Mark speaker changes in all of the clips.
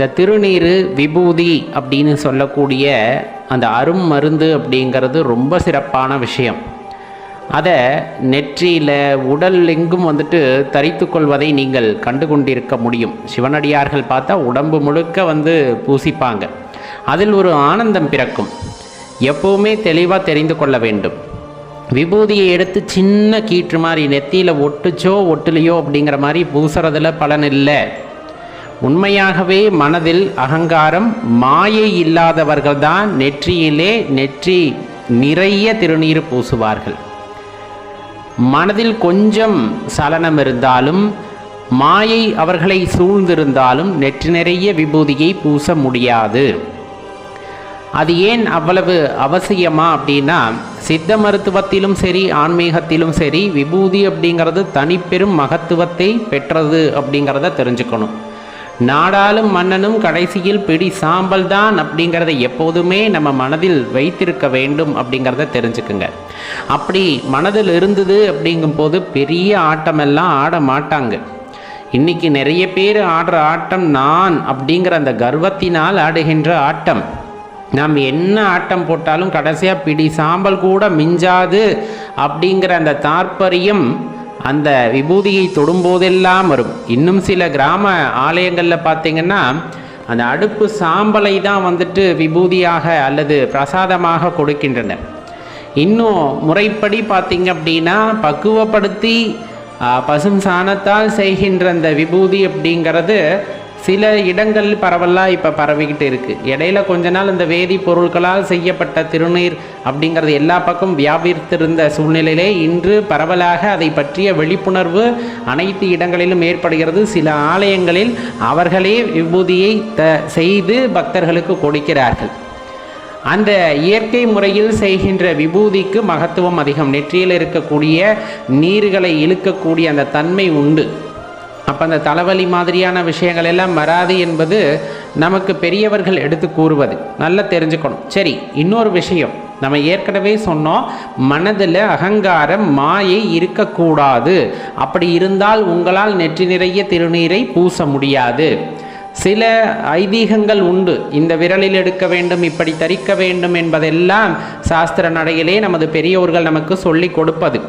Speaker 1: இந்த திருநீர் விபூதி அப்படின்னு சொல்லக்கூடிய அந்த அரும் மருந்து அப்படிங்கிறது ரொம்ப சிறப்பான விஷயம். அதை நெற்றியில் உடல் எங்கும் வந்துட்டு தரித்து கொள்வதை நீங்கள் கண்டு கொண்டிருக்க முடியும். சிவனடியார்கள் பார்த்தா உடம்பு முழுக்க வந்து பூசிப்பாங்க. அதில் ஒரு ஆனந்தம் பிறக்கும். எப்போவுமே தெளிவாக தெரிந்து கொள்ள வேண்டும். விபூதியை எடுத்து சின்ன கீற்று மாதிரி நெத்தியில் ஒட்டுச்சோ ஒட்டுலையோ அப்படிங்கிற மாதிரி பூசுறதுல பலன் இல்லை. உண்மையாகவே மனதில் அகங்காரம் மாயை இல்லாதவர்கள்தான் நெற்றியிலே நெற்றி நிறைய திருநீர் பூசுவார்கள். மனதில் கொஞ்சம் சலனம் இருந்தாலும் மாயை அவர்களை சூழ்ந்திருந்தாலும் நெற்றி நிறைய விபூதியை பூச முடியாது. அது ஏன் அவ்வளவு அவசியமா அப்படின்னா சித்த மருத்துவத்திலும் சரி ஆன்மீகத்திலும் சரி விபூதி அப்படிங்கிறது தனிப்பெரும் மகத்துவத்தை பெற்றது அப்படிங்கிறத தெரிஞ்சுக்கணும். நாடாளும் மன்னனும் கடைசியில் பிடி சாம்பல் தான் அப்படிங்கிறத எப்போதுமே நம்ம மனதில் வைத்திருக்க வேண்டும் அப்படிங்கிறத தெரிஞ்சுக்குங்க. அப்படி மனதில் இருந்தது அப்படிங்கும்போது பெரிய ஆட்டமெல்லாம் ஆட மாட்டாங்க. இன்னைக்கு நிறைய பேர் ஆடுற ஆட்டம் நான் அப்படிங்கிற அந்த கர்வத்தினால் ஆடுகின்ற ஆட்டம். நாம் என்ன ஆட்டம் போட்டாலும் கடைசியாக பிடி சாம்பல் கூட மிஞ்சாது அப்படிங்கிற அந்த தாற்பயம் அந்த விபூதியை தொடும்போதெல்லாம் வரும். இன்னும் சில கிராம ஆலயங்களில் பார்த்திங்கன்னா அந்த அடுப்பு சாம்பலை தான் வந்துட்டு விபூதியாக அல்லது பிரசாதமாக கொடுக்கின்றனர் இன்னும் முறைப்படி பார்த்திங்க அப்படின்னா பக்குவப்படுத்தி பசும் சாணத்தால் செய்கின்ற அந்த விபூதி அப்படிங்கிறது சில இடங்கள் பரவலாக இப்போ பரவிக்கிட்டு இருக்குது இடையில கொஞ்ச நாள் இந்த வேதிப்பொருட்களால் செய்யப்பட்ட திருநீர் அப்படிங்கிறது எல்லா பக்கம் வியாபித்திருந்த சூழ்நிலையிலே இன்று பரவலாக அதை பற்றிய விழிப்புணர்வு அனைத்து இடங்களிலும் ஏற்படுகிறது. சில ஆலயங்களில் அவர்களே விபூதியை த செய்து பக்தர்களுக்கு கொடுக்கிறார்கள். அந்த இயற்கை முறையில் செய்கின்ற விபூதிக்கு மகத்துவம் அதிகம். நெற்றியில் இருக்கக்கூடிய நீர்களை இழுக்கக்கூடிய அந்த தன்மை உண்டு. அப்போ அந்த தலைவலி மாதிரியான விஷயங்கள் எல்லாம் வராது என்பது நமக்கு பெரியவர்கள் எடுத்து கூறுவது. நல்லா தெரிஞ்சுக்கணும். சரி இன்னொரு விஷயம். நம்ம ஏற்கனவே சொன்னோம் மனதில் அகங்காரம் மாயை இருக்கக்கூடாது. அப்படி இருந்தால் உங்களால் நெற்றி நிறைய திருநீரை பூச முடியாது. சில ஐதீகங்கள் உண்டு. இந்த விரலில் எடுக்க வேண்டும் இப்படி தரிக்க வேண்டும் என்பதெல்லாம் சாஸ்திர நடையிலே நமது பெரியோர்கள் நமக்கு சொல்லிக் கொடுப்பது.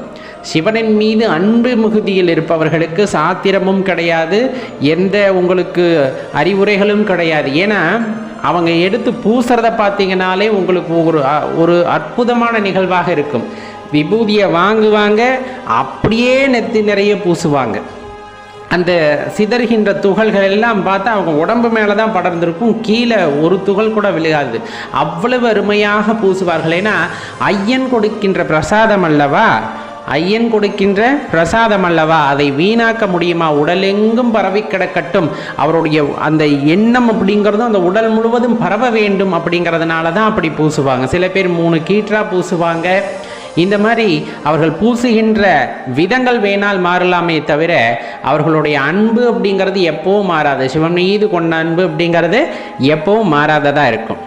Speaker 1: சிவனின் மீது அன்பு மிகுதியில் இருப்பவர்களுக்கு சாத்திரமும் கிடையாது எந்த உங்களுக்கு அறிவுரைகளும் கிடையாது. ஏன்னா அவங்க எடுத்து பூசுறத பார்த்தீங்கனாலே உங்களுக்கு ஒரு அ- ஒரு அற்புதமான நிகழ்வாக இருக்கும். விபூதியை வாங்குவாங்க அப்படியே நெத்தி நிறைய பூசுவாங்க. அந்த சிதறுகின்ற துகள்கள் எல்லாம் பார்த்தா அவங்க உடம்பு மேலே தான் படர்ந்திருக்கும் கீழே ஒரு துகள் கூட விழுகாது. அவ்வளவு அருமையாக பூசுவார்கள். ஏன்னா ஐயன் கொடுக்கின்ற பிரசாதம் அல்லவா? ஐயன் கொடுக்கின்ற பிரசாதம் அல்லவா? அதை வீணாக்க முடியுமா? உடலெங்கும் பரவி கிடக்கட்டும். அவருடைய அந்த எண்ணம் அப்படிங்கிறதும் அந்த உடல் முழுவதும் பரவ வேண்டும் அப்படிங்கிறதுனால தான் அப்படி பூசுவாங்க. சில பேர் மூணு கீற்றா பூசுவாங்க. இந்த மாதிரி அவர்கள் பூசுகின்ற விதங்கள் வேணால் மாறலாமே தவிர அவர்களுடைய அன்பு அப்படிங்கிறது எப்பவும் மாறாது. சிவன் மீது கொண்ட அன்பு அப்படிங்கிறது எப்பவும் மாறாததாக இருக்கும்.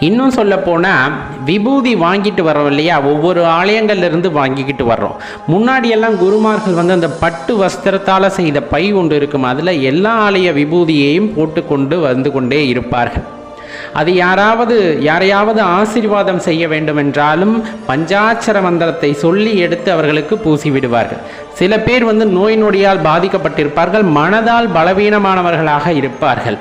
Speaker 1: இன்னும் சொல்ல போனால் விபூதி வாங்கிட்டு வரோம் இல்லையா? ஒவ்வொரு ஆலயங்கள்லேருந்து வாங்கிக்கிட்டு வர்றோம். முன்னாடியெல்லாம் குருமார்கள் வந்து அந்த பட்டு வஸ்திரத்தால் செய்த பை ஒன்று இருக்கும். அதில் எல்லா ஆலய விபூதியையும் போட்டுக்கொண்டு வந்து கொண்டே இருப்பார்கள். அது யாராவது யாரையாவது ஆசீர்வாதம் செய்ய வேண்டுமென்றாலும் பஞ்சாட்சர மந்திரத்தை சொல்லி எடுத்து அவர்களுக்கு பூசி விடுவார்கள் சில பேர் வந்து நோய் நொடியால் பாதிக்கப்பட்டிருப்பார்கள் மனதால் பலவீனமானவர்களாக இருப்பார்கள்.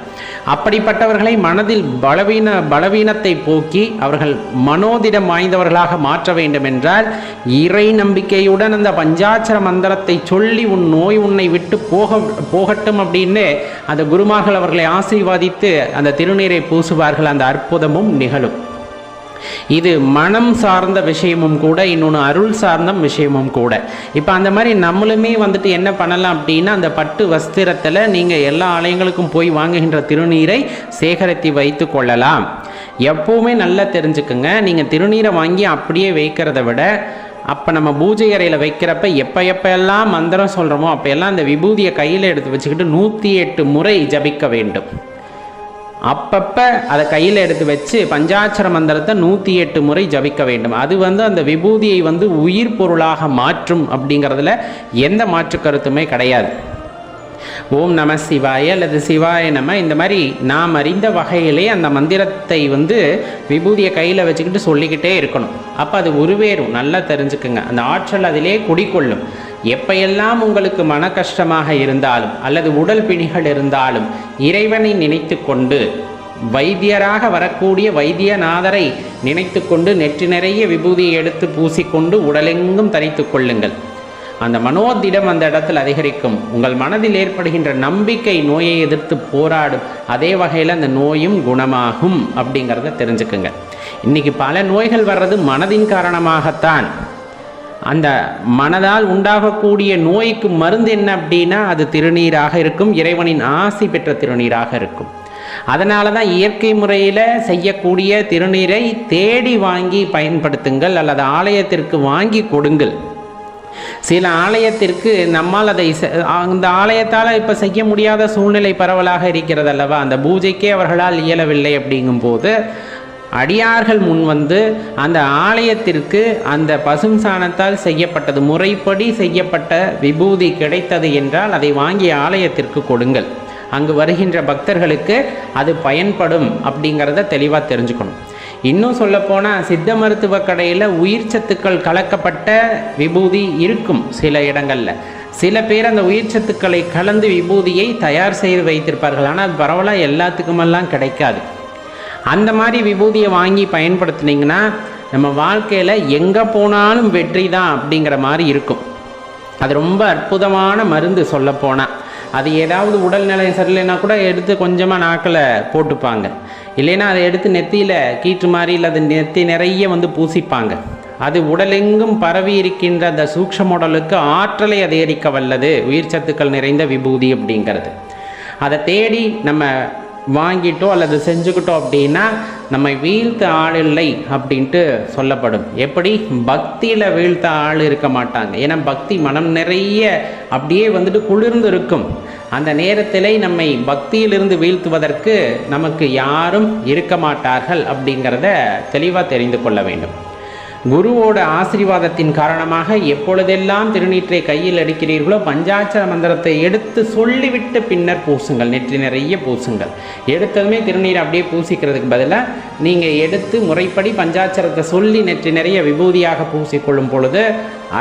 Speaker 1: அப்படிப்பட்டவர்களை மனதில் பலவீன பலவீனத்தை போக்கி அவர்கள் மனோதிடம் வாய்ந்தவர்களாக மாற்ற வேண்டும் என்றால் இறை நம்பிக்கையுடன் அந்த பஞ்சாட்சர மந்திரத்தை சொல்லி உன் நோய் உன்னை விட்டு போக போகட்டும் அப்படின்னு அந்த குருமார்கள் அவர்களை ஆசீர்வாதித்து அந்த திருநீரை பூசுவார்கள். அந்த அற்புதமும் நிகழும். இது மனம் சார்ந்த விஷயமும் கூட இன்னொன்று அருள் சார்ந்த விஷயமும் கூட. இப்போ அந்த மாதிரி நம்மளுமே வந்துட்டு என்ன பண்ணலாம் அப்படின்னா அந்த பட்டு வஸ்திரத்தில் நீங்கள் எல்லா ஆலயங்களுக்கும் போய் வாங்குகின்ற திருநீரை சேகரித்து வைத்து கொள்ளலாம். எப்போவுமே நல்லா தெரிஞ்சுக்குங்க. நீங்கள் திருநீரை வாங்கி அப்படியே வைக்கிறத விட அப்போ நம்ம பூஜை அறையில் வைக்கிறப்ப எப்போ எப்பெல்லாம் மந்திரம் சொல்கிறோமோ அப்போ எல்லாம் அந்த விபூதியை கையில் எடுத்து வச்சுக்கிட்டு நூற்றி எட்டு முறை ஜபிக்க வேண்டும். அப்பப்போ அதை கையில் எடுத்து வச்சு பஞ்சாட்சர மந்திரத்தை நூற்றி எட்டு முறை ஜபிக்க வேண்டும். அது வந்து அந்த விபூதியை வந்து உயிர் பொருளாக மாற்றும் அப்படிங்கிறதுல எந்த மாற்று கருத்துமே கிடையாது. ஓம் நம சிவாய அல்லது சிவாய நம இந்த மாதிரி நாம் அறிந்த வகையிலே அந்த மந்திரத்தை வந்து விபூதியை கையில் வச்சுக்கிட்டு சொல்லிக்கிட்டே இருக்கணும். அப்போ அது உருவேறும் நல்லா தெரிஞ்சுக்குங்க. அந்த ஆற்றல் அதிலே குடிக்கொள்ளும். எப்பையெல்லாம் உங்களுக்கு மன கஷ்டமாக இருந்தாலும் அல்லது உடல் பிணிகள் இருந்தாலும் இறைவனை நினைத்து கொண்டு வைத்தியராக வரக்கூடிய வைத்தியநாதரை நினைத்து கொண்டு நெற்றி நிறைய விபூதியை எடுத்து பூசிக்கொண்டு உடலெங்கும் தனித்து கொள்ளுங்கள். அந்த மனோதிடம் அந்த இடத்தில் அதிகரிக்கும். உங்கள் மனதில் ஏற்படுகின்ற நம்பிக்கை நோயை எதிர்த்து போராடும். அதே வகையில் அந்த நோயும் குணமாகும் அப்படிங்கிறத தெரிஞ்சுக்குங்க. இன்றைக்கி பல நோய்கள் வர்றது மனதின் காரணமாகத்தான். அந்த மனதால் உண்டாகக்கூடிய நோய்க்கு மருந்து என்ன அப்படின்னா அது திருநீராக இருக்கும் இறைவனின் ஆசி பெற்ற திருநீராக இருக்கும். அதனால தான் இயற்கை முறையில் செய்யக்கூடிய திருநீரை தேடி வாங்கி பயன்படுத்துங்கள் அல்லது ஆலயத்திற்கு வாங்கி கொடுங்கள். சில ஆலயத்திற்கு நம்மால் அதை அந்த ஆலயத்தால் இப்போ செய்ய முடியாத சூழ்நிலை பரவலாக இருக்கிறது அல்லவா? அந்த பூஜைக்கே அவர்களால் இயலவில்லை அப்படிங்கும்போது அடியார்கள் முன் வந்து அந்த ஆலயத்திற்கு அந்த பசும் சாணத்தால் செய்யப்பட்டது. முறைப்படி செய்யப்பட்ட விபூதி கிடைத்தது என்றால் அதை வாங்கி ஆலயத்திற்கு கொடுங்கள். அங்கு வருகின்ற பக்தர்களுக்கு அது பயன்படும் அப்படிங்கிறத தெளிவாக தெரிஞ்சுக்கணும். இன்னும் சொல்லப்போனால் சித்த மருத்துவ கடையில் உயிர் சத்துக்கள் கலக்கப்பட்ட விபூதி இருக்கும் சில இடங்களில். சில பேர் அந்த உயிர் சத்துக்களை கலந்து விபூதியை தயார் செய்து வைத்திருப்பார்கள். ஆனால் அது பரவலாக எல்லாத்துக்குமெல்லாம் கிடைக்காது. அந்த மாதிரி விபூதியை வாங்கி பயன்படுத்துனீங்கன்னா நம்ம வாழ்க்கையில் எங்கே போனாலும் வெற்றி தான் அப்படிங்கிற மாதிரி இருக்கும். அது ரொம்ப அற்புதமான மருந்து சொல்லப்போனால் அது ஏதாவது உடல்நிலை சரியில்லைன்னா கூட எடுத்து கொஞ்சமாக நாக்கில் போட்டுப்பாங்க. இல்லைன்னா அதை எடுத்து நெத்தியில் கீற்று மாதிரி இல்லை அது நெத்தி நிறைய வந்து பூசிப்பாங்க. அது உடலெங்கும் பரவி இருக்கின்ற அந்த சூக்ஷம் உடலுக்கு ஆற்றலை அதிகரிக்க வல்லது உயிர் சத்துக்கள் நிறைந்த விபூதி அப்படிங்கிறது. அதை தேடி நம்ம வாங்கிட்டோ அல்லது செஞ்சுக்கிட்டோம் அப்படின்னா நம்மை வீழ்த்த ஆள் இல்லை அப்படின்ட்டு சொல்லப்படும். எப்படி? பக்தியில் வீழ்த்த ஆள் இருக்க மாட்டாங்க. ஏன்னா பக்தி மனம் நிறைய அப்படியே வந்துட்டு குளிர்ந்து இருக்கும். அந்த நேரத்திலே நம்மை பக்தியிலிருந்து வீழ்த்துவதற்கு நமக்கு யாரும் இருக்க மாட்டார்கள் அப்படிங்கிறத தெளிவாக தெரிந்து கொள்ள வேண்டும். குருவோட ஆசீர்வாதத்தின் காரணமாக எப்பொழுதெல்லாம் திருநீற்றை கையில் எடுக்கிறீர்களோ பஞ்சாட்சர மந்திரத்தை எடுத்து சொல்லிவிட்டு பின்னர் பூசுங்கள். நெற்றி நிறைய பூசுங்கள். எடுத்ததுமே திருநீரை அப்படியே பூசிக்கிறதுக்கு பதிலாக நீங்கள் எடுத்து முறைப்படி பஞ்சாட்சரத்தை சொல்லி நெற்றி நிறைய விபூதியாக பூசிக்கொள்ளும் பொழுது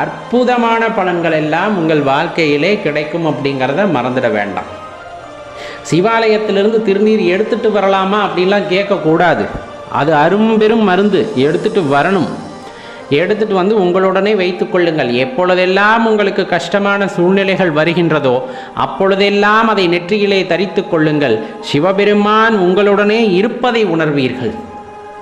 Speaker 1: அற்புதமான பலன்கள் எல்லாம் உங்கள் வாழ்க்கையிலே கிடைக்கும் அப்படிங்கிறத மறந்துட வேண்டாம். சிவாலயத்திலிருந்து திருநீர் எடுத்துட்டு வரலாமா அப்படின்லாம் கேட்கக்கூடாது. அது அரும்பெரும் மருந்து. எடுத்துட்டு வரணும். எடுத்துட்டு வந்து உங்களுடனே வைத்து கொள்ளுங்கள். எப்பொழுதெல்லாம் உங்களுக்கு கஷ்டமான சூழ்நிலைகள் வருகின்றதோ அப்பொழுதெல்லாம் அதை நெற்றியிலே தரித்து கொள்ளுங்கள். சிவபெருமான் உங்களுடனே இருப்பதை உணர்வீர்கள்.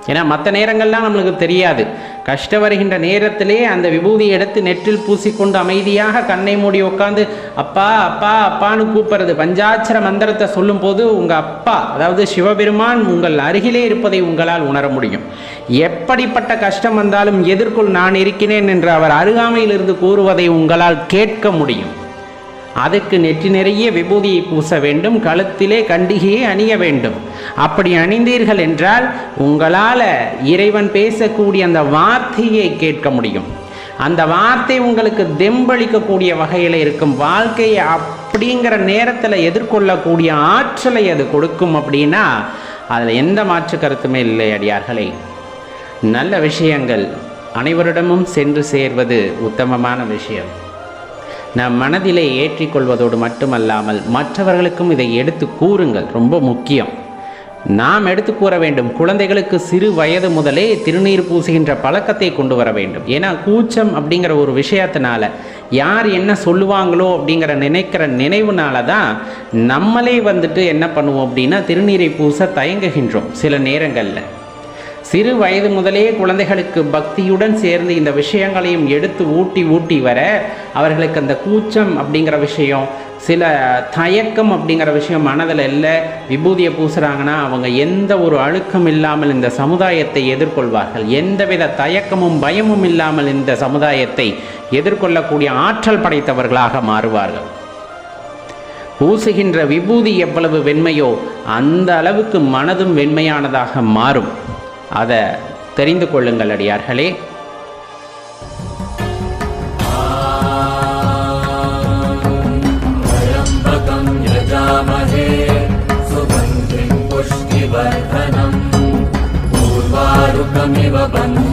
Speaker 1: ஏன்னா மற்ற நேரங்கள்லாம் நம்மளுக்கு தெரியாது. கஷ்டம் வருகின்ற நேரத்திலே அந்த விபூதி எடுத்து நெற்றில் பூசிக்கொண்டு அமைதியாக கண்ணை மூடி உட்காந்து அப்பா அப்பா அப்பான்னு கூப்பிடுறது. பஞ்சாட்சர மந்திரத்தை சொல்லும்போது உங்கள் அப்பா அதாவது சிவபெருமான் உங்கள் அருகிலே இருப்பதை உங்களால் உணர முடியும். எப்படிப்பட்ட கஷ்டம் வந்தாலும் எதிர்க்குள் நான் இருக்கிறேன் என்று அவர் அருகாமையிலிருந்து கூறுவதை உங்களால் கேட்க முடியும். அதுக்கு நெற்றி நிறைய விபூதியை பூச வேண்டும் கழுத்திலே கண்டிகையை அணிய வேண்டும். அப்படி அணிந்தீர்கள் என்றால் உங்களால் இறைவன் பேசக்கூடிய அந்த வார்த்தையை கேட்க முடியும். அந்த வார்த்தை உங்களுக்கு தெம்பளிக்கக்கூடிய வகையில் இருக்கும். வாழ்க்கையை அப்படிங்கிற நேரத்தில் எதிர்கொள்ளக்கூடிய ஆற்றலை அது கொடுக்கும் அப்படின்னா அதில் எந்த மாற்று கருத்துமே இல்லை அடியார்களே. நல்ல விஷயங்கள் அனைவரிடமும் சென்று சேர்வது உத்தமமான விஷயம். நம் மனதிலே ஏற்றிக்கொள்வதோடு மட்டுமல்லாமல் மற்றவர்களுக்கும் இதை எடுத்து கூறுங்கள். ரொம்ப முக்கியம். நாம் எடுத்து கூற வேண்டும். குழந்தைகளுக்கு சிறு வயது முதலே திருநீர் பூசுகின்ற பழக்கத்தை கொண்டு வர வேண்டும். ஏன்னா கூச்சம் அப்படிங்கிற ஒரு விஷயத்தினால யார் என்ன சொல்லுவாங்களோ அப்படிங்கிற நினைக்கிற நினைவுனால தான் நம்மளே வந்துட்டு என்ன பண்ணுவோம் அப்படின்னா திருநீரை பூச தயங்குகின்றோம் சில நேரங்களில். சிறு வயது முதலே குழந்தைகளுக்கு பக்தியுடன் சேர்ந்து இந்த விஷயங்களையும் எடுத்து ஊட்டி ஊட்டி வர அவர்களுக்கு அந்த கூச்சம் அப்படிங்கிற விஷயம் சில தயக்கம் அப்படிங்கிற விஷயம் மனதில் இல்லை. விபூதியை பூசுகிறாங்கன்னா அவங்க எந்த ஒரு அழுக்கம் இல்லாமல் இந்த சமுதாயத்தை எதிர்கொள்வார்கள். எந்தவித தயக்கமும் பயமும் இல்லாமல் இந்த சமுதாயத்தை எதிர்கொள்ளக்கூடிய ஆற்றல் படைத்தவர்களாக மாறுவார்கள். பூசுகின்ற விபூதி எவ்வளவு வெண்மையோ அந்த அளவுக்கு மனதும் வெண்மையானதாக மாறும். அதை தெரிந்து கொள்ளுங்கள் அடியார்களே
Speaker 2: सुगन्धिं पुष्टिवर्धनम् पूर्वारुकमिव बन्ध